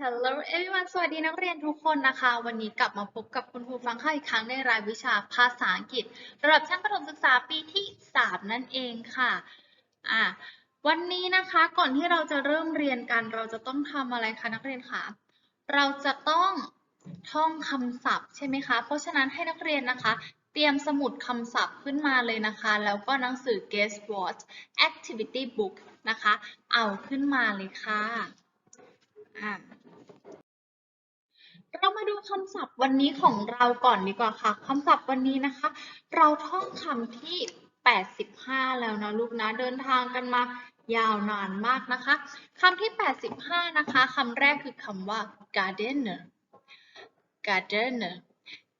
Hello everyone สวัสดีนักเรียนทุกคนนะคะ วันนี้กลับมาพบกับคุณครูฟังข้าอีกครั้งในรายวิชาภาษาอังกฤษระดับชั้นประถมศึกษาปีที่ 3 นั่นเองค่ะอะ วันนี้นะคะก่อนที่เราจะเริ่มเรียนกัน เราจะต้องทำอะไรคะนักเรียนคะเราจะต้องท่องคำศัพท์ใช่ไหมคะ เพราะฉะนั้นให้นักเรียนนะคะ เตรียมสมุดคำศัพท์ขึ้นมาเลยนะคะ แล้วก็หนังสือ Guess What Activity Book นะคะ เอาขึ้นมาเลยค่ะอะ เรามาดูคำศัพท์วันนี้ของเราก่อนดีกว่าค่ะคำศัพท์วันนี้นะคะ เราท่องคำที่ 85 แล้วนะลูกนะเดินทางกันมายาวนานมากนะคะคำที่ 85 นะคะคำแรกคือคำว่า gardener gardener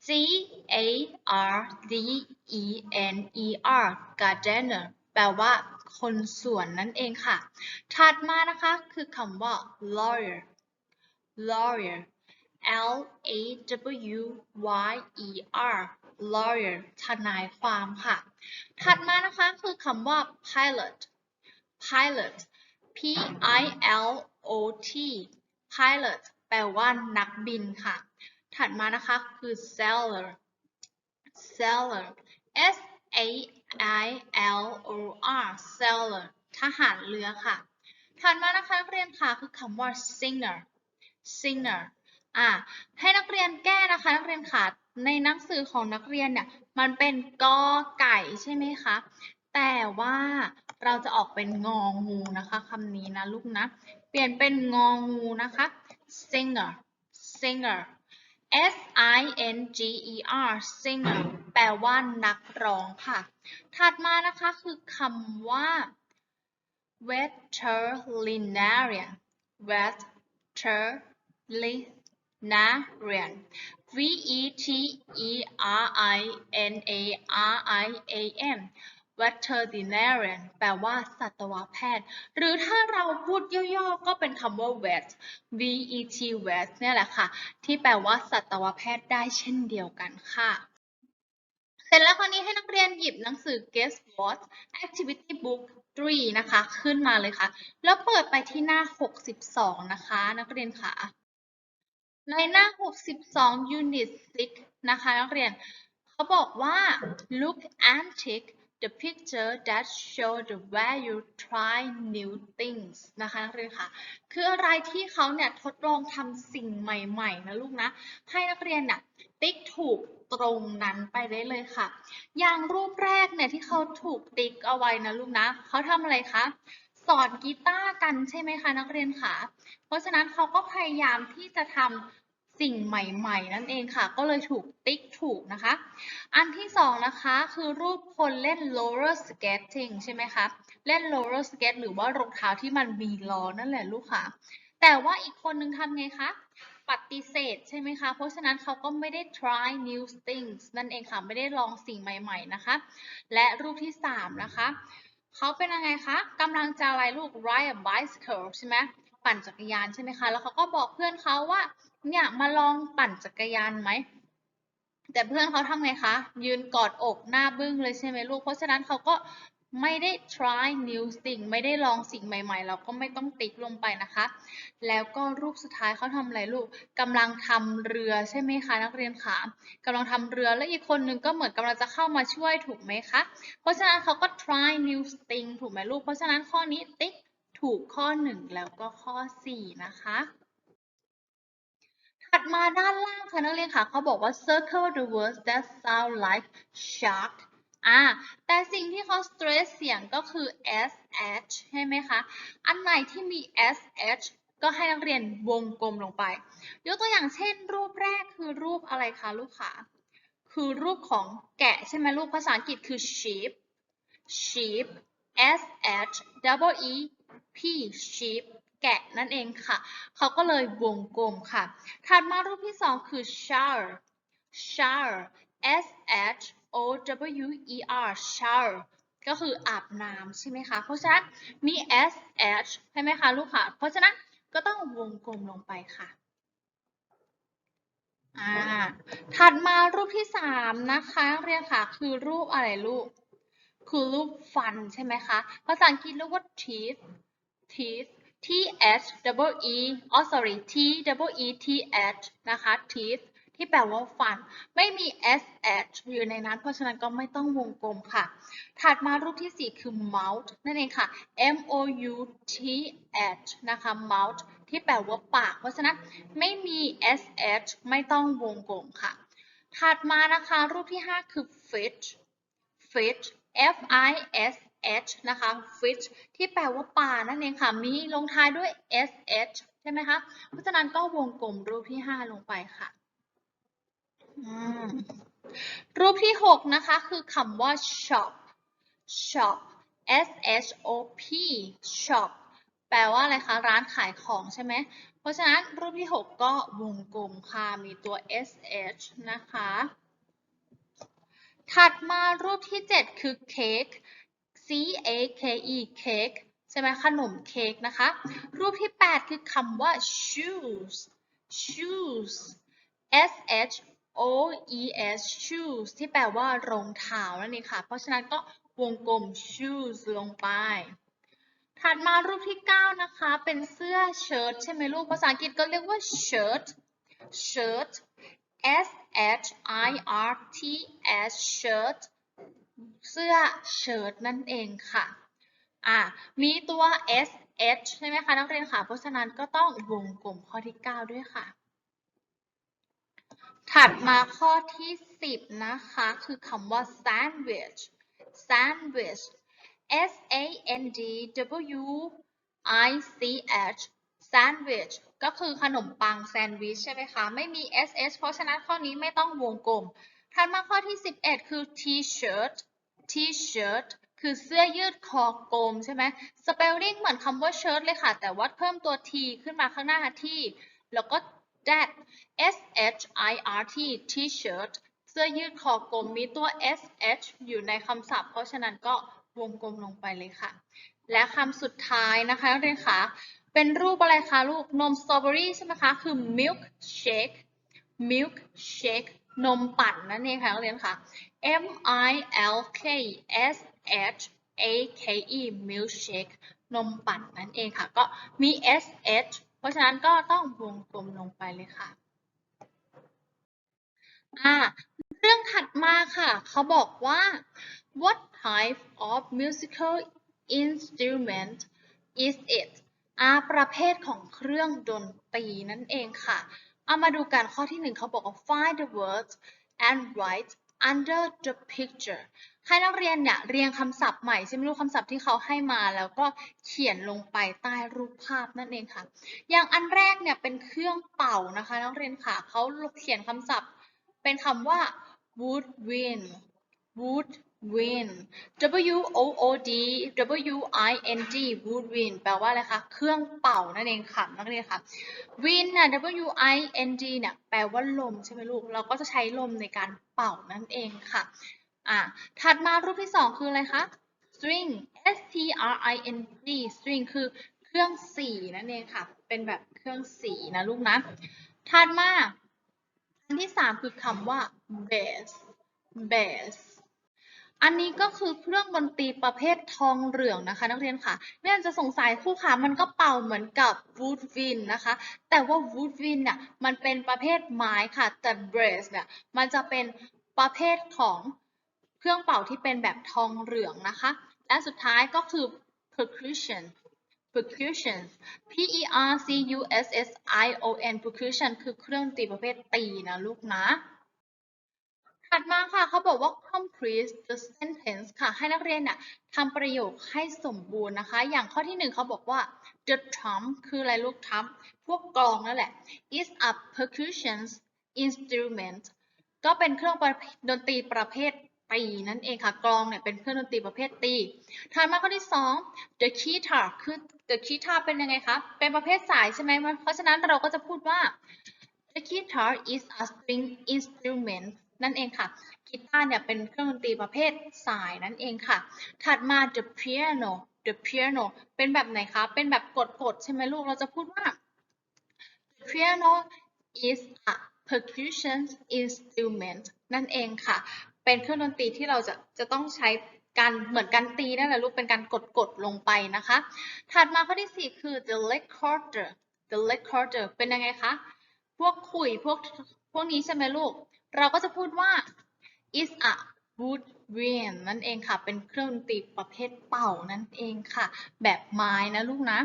G A R D E N E R gardener แปลว่าคนสวนนั่นเองค่ะ ถัดมานะคะคือคำว่า lawyer lawyer L A W Y E R lawyer ทนายความค่ะ ถัดมานะคะคือคำว่า pilot pilot P I L O T pilot แปลว่านักบินค่ะ ถัดมานะคะคือ sailor sailor S A I L O R sailor ทหารเรือค่ะ ถัดมานะคะนักเรียนค่ะคือคำว่า singer singer อะให้นักเรียนแก้นะคะ นักเรียนค่ะในหนังสือของนักเรียนเนี่ยมันเป็นกอไก่ใช่ไหมคะแต่ว่าเราจะออกเป็นงองูนะคะคำนี้นะลูกนะเปลี่ยนเป็นงองูนะคะ singer singer S I N G E R singer แปลว่านักร้องค่ะ ถัดมานะคะคือคำว่า veterinarian veterinarian V E T E R I N A R I A N veterinarian แปลว่าสัตวแพทย์ หรือถ้าเราพูดย่อๆ ก็เป็นคำว่า vet V E T vet เนี่ยแหละค่ะ ที่แปลว่าสัตวแพทย์ได้เช่นเดียวกันค่ะ เสร็จแล้วคราวนี้ให้นักเรียนหยิบหนังสือ Guess What Activity Book 3 นะคะ ขึ้นมาเลยค่ะ แล้วเปิดไปที่หน้า 62 นะคะ นักเรียนค่ะ ในหน้า 62 Unit 6 นะคะนักเรียน เขาบอกว่า look and tick the picture that show the way you try new things นะคะนักเรียนค่ะ คืออะไรที่เขาเนี่ยทดลองทำสิ่งใหม่ๆนะลูกนะ ให้นักเรียนน่ะติ๊กถูกตรงนั้นไปได้เลยค่ะ อย่างรูปแรกเนี่ยที่เขาถูกติ๊กเอาไว้นะลูกนะ เขาทำอะไรคะ สอนกีตาร์กันใช่ไหมคะนักเรียนคะเพราะฉะนั้นเขาก็พยายามที่จะทำสิ่งใหม่ ๆ นั่นเองค่ะ ก็เลยถูกติ๊กถูกนะคะ อันที่สองนะคะคือรูปคนเล่น roller skating ใช่ไหมคะ เล่น roller skate หรือว่ารองเท้าที่มันมีล้อนั่นแหละลูกค่ะ แต่ว่าอีกคนนึงทำไงคะปฏิเสธใช่ไหมคะ เพราะฉะนั้นเขาก็ไม่ได้ try new things นั่นเองค่ะ ไม่ได้ลองสิ่งใหม่ ๆ นะคะ และรูปที่สามนะคะ เขาเป็นยังไงคะกำลังจะอะไรลูก ride a bicycle ใช่ไหมปั่นจักรยานใช่ไหมคะ แล้วเขาก็บอกเพื่อนเขาว่า เนี่ยมาลองปั่นจักรยานไหม แต่เพื่อนเขาทำไงคะ ยืนกอดอกหน้าบึ้งเลยใช่ไหมลูก เพราะฉะนั้นเขาก็ ไม่ได้ try new thing ไม่ได้ลองสิ่งใหม่ๆ เราก็ไม่ต้องติ๊กลงไปนะคะ แล้วก็รูปสุดท้ายเขาทำอะไรลูกกำลังทำเรือใช่ไหมคะนักเรียนคะกำลังทำเรือแล้วอีกคนนึงก็เหมือนกำลังจะเข้ามาช่วยถูกไหมคะ เพราะฉะนั้นเขาก็ try new thing ถูกไหมลูก เพราะฉะนั้นข้อนี้ติ๊กถูกข้อ 1 แล้วก็ข้อ 4 นะคะถัดมาด้านล่างค่ะนักเรียนค่ะเขาบอกว่า circle the words that sound like shark อ่าแต่สิ่งที่เขา stress เสียงก็คือ sh ใช่ไหมคะ อันไหนที่มี sh ก็ให้นักเรียนวงกลมลงไป ยกตัวอย่างเช่น รูปแรกคือรูปอะไรคะลูกค้าคือรูปของแกะใช่ไหมลูกภาษาอังกฤษคือ sheep sheep s h double e p sheep แกะนั่นเองค่ะ เขาก็เลยวงกลมค่ะ ถัดมารูปที่สองคือ shower shower s h o w e r shower ก็คืออาบน้ำใช่ไหมคะ เพราะฉะนั้นมี s h ใช่ไหมคะลูกค่ะ เพราะฉะนั้นก็ต้องวงกลมลงไปค่ะอ่าถัดมารูปที่สามนะคะเรียนค่ะ คือรูปอะไรลูก คือรูปฟันใช่ไหมคะ ภาษาอังกฤษเรียกว่า teeth teeth T H double E อ๋อ sorry T double E T H นะคะ teeth ที่แปลว่าฟัน ไม่มี S H อยู่ในนั้น เพราะฉะนั้นก็ไม่ต้องวงกลมค่ะ ถัดมารูปที่ 4 คือ mouth นั่นเองค่ะ M O U T H นะคะ mouth ที่แปลว่าปาก เพราะฉะนั้นไม่มี S H ไม่ต้องวงกลมค่ะ ถัดมานะคะรูปที่ 5 คือ fish fish F I S H นะคะ fish ที่แปลว่าปลานั่นเองค่ะ มีลงท้ายด้วย S H ใช่ไหมคะ เพราะฉะนั้นก็วงกลมรูปที่ 5 ลงไปค่ะ รูปที่ 6 นะคะ คือคำว่า shop shop S H O P shop แปลว่าอะไรคะ ร้านขายของใช่ไหม เพราะฉะนั้นรูปที่ 6 ก็วงกลมค่ะ มีตัว S H นะคะ ถัดมารูปที่ 7 คือเค้ก C A K E เค้กใช่ไหมขนมเค้กนะคะ รูปที่ 8 คือคำว่า shoes shoes S H O E S shoes ที่แปลว่ารองเท้านั่นเองค่ะ เพราะฉะนั้นก็วงกลม shoes ลงไป ถัดมารูปที่ 9 นะคะ เป็นเสื้อเชิ้ตใช่ไหมลูก ภาษาอังกฤษก็เรียกว่า shirt shirt S H I R T S shirt เสื้อเชิ้ตนั่นเองค่ะ อะ มีตัว S H ใช่ไหมคะ นักเรียนค่ะ เพราะฉะนั้นก็ต้องวงกลมข้อที่ 9 ด้วยค่ะ ถัดมาข้อที่ 10 นะคะ คือคำว่า sandwich sandwich S A N D W I C H sandwich ก็คือขนมปังแซนด์วิชใช่ไหมคะ ไม่มี S H เพราะฉะนั้นข้อนี้ไม่ต้องวงกลม ถัดมาข้อที่ 11 คือ T-shirt T-shirt คือเสื้อยืดคอกลมใช่ไหม spelling เหมือนคำว่า shirt เลยค่ะ แต่ว่าเพิ่มตัว T ขึ้นมาข้างหน้าที่ แล้วก็ that S H I R T T-shirt เสื้อยืดคอกลมมีตัว S H อยู่ในคำศัพท์ เพราะฉะนั้นก็วงกลมลงไปเลยค่ะ และคำสุดท้ายนะคะนักเรียนคะเป็นรูปอะไรคะลูก นมสตรอเบอรี่ใช่ไหมคะ คือ milk shake milk shake นมปั่นนั่นเองค่ะนักเรียนค่ะ M I L K S H A K E milkshake นมปั่นนั่นเองค่ะ ก็มี S H ราะฉะนั้นก็ต้องวงกลมลงไปเลยค่ะอ่าเรื่องถัดมาค่ะ เขาบอกว่า what type of musical instrument is it อ่าประเภทของเครื่องดนตรีนั่นเองค่ะ เอามาดูกันข้อที่หนึ่งเขาบอกว่า find the words and write under the picture ให้นักเรียนเนี่ยเรียงคำศัพท์ใหม่ใช่ไหมรู้คำศัพท์ที่เขาให้มาแล้วก็เขียนลงไปใต้รูปภาพนั่นเองค่ะ อย่างอันแรกเนี่ยเป็นเครื่องเป่านะคะนักเรียนค่ะเขาเขียนคำศัพท์เป็นคำว่า woodwind wind W O O D W I N D woodwind แปลว่าอะไรคะ เครื่องเป่านั่นเองค่ะนักเรียนค่ะ wind น่ะ W I N D เนี่ยแปลว่าลมใช่ไหมลูก เราก็จะใช้ลมในการเป่านั่นเองค่ะ อะ ถัดมารูปที่สองคืออะไรคะ string S T R I N G string คือเครื่องสีนั่นเองค่ะ เป็นแบบเครื่องสีนะลูกนะ ถัดมา อันที่สามคือคำว่า bass bass อันนี้ก็คือเครื่องดนตรีประเภททองเหลืองนะคะ นักเรียนค่ะไม่อาจจะสงสัยครู่ขามันก็เป่าเหมือนกับ woodwind นะคะ แต่ว่า woodwind เนี่ยมันเป็นประเภทไม้ค่ะ แต่ bass เนี่ยมันจะเป็นประเภทของเครื่องเป่าที่เป็นแบบทองเหลืองนะคะ และสุดท้ายก็คือ percussion percussion P E R C U S S I O N percussion คือเครื่องดนตรีประเภทตีนะลูกนะ ถัดมาค่ะเขาบอกว่า complete the sentence ค่ะ ให้นักเรียนเนี่ยทำประโยคให้สมบูรณ์นะคะ อย่างข้อที่หนึ่งเขาบอกว่า the drum คืออะไรลูก drum พวกกลองนั่นแหละ is a percussion instrument ก็เป็นเครื่องดนตรีประเภทตีนั่นเองค่ะกลองเนี่ยเป็นเครื่องดนตรีประเภทตีถัดมาข้อที่สอง the guitar คือ the guitar เป็นยังไงคะเป็นประเภทสายใช่ไหมเพราะฉะนั้นเราก็จะพูดว่า the guitar is a string instrument นั่นเองค่ะ กีตาร์เนี่ยเป็นเครื่องดนตรีประเภทสายนั่นเองค่ะ ถัดมา the piano the piano เป็นแบบไหนคะ เป็นแบบกดๆใช่ไหมลูก เราจะพูดว่า the piano is a percussion instrument นั่นเองค่ะ เป็นเครื่องดนตรีที่เราจะจะต้องใช้การเหมือนการตีนั่นแหละลูก เป็นการกดกดๆลงไปนะคะ ถัดมาข้อที่สี่คือ the recorder the recorder เป็นยังไงคะ พวกขุยพวกพวกนี้ใช่ไหมลูก เราก็จะพูดว่า is a woodwind นั่นเองค่ะ เป็นเครื่องดนตรีประเภทเป่านั่นเองค่ะ แบบไม้นะลูกนะ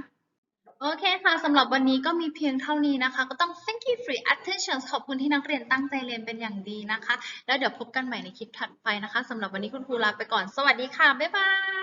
โอเคค่ะ สำหรับวันนี้ก็มีเพียงเท่านี้นะคะ ก็ต้อง thank you for your attention ขอบคุณที่นักเรียนตั้งใจเรียนเป็นอย่างดีนะคะ แล้วเดี๋ยวพบกันใหม่ในคลิปถัดไปนะคะ สำหรับวันนี้คุณครูลาไปก่อน สวัสดีค่ะ บ๊ายบาย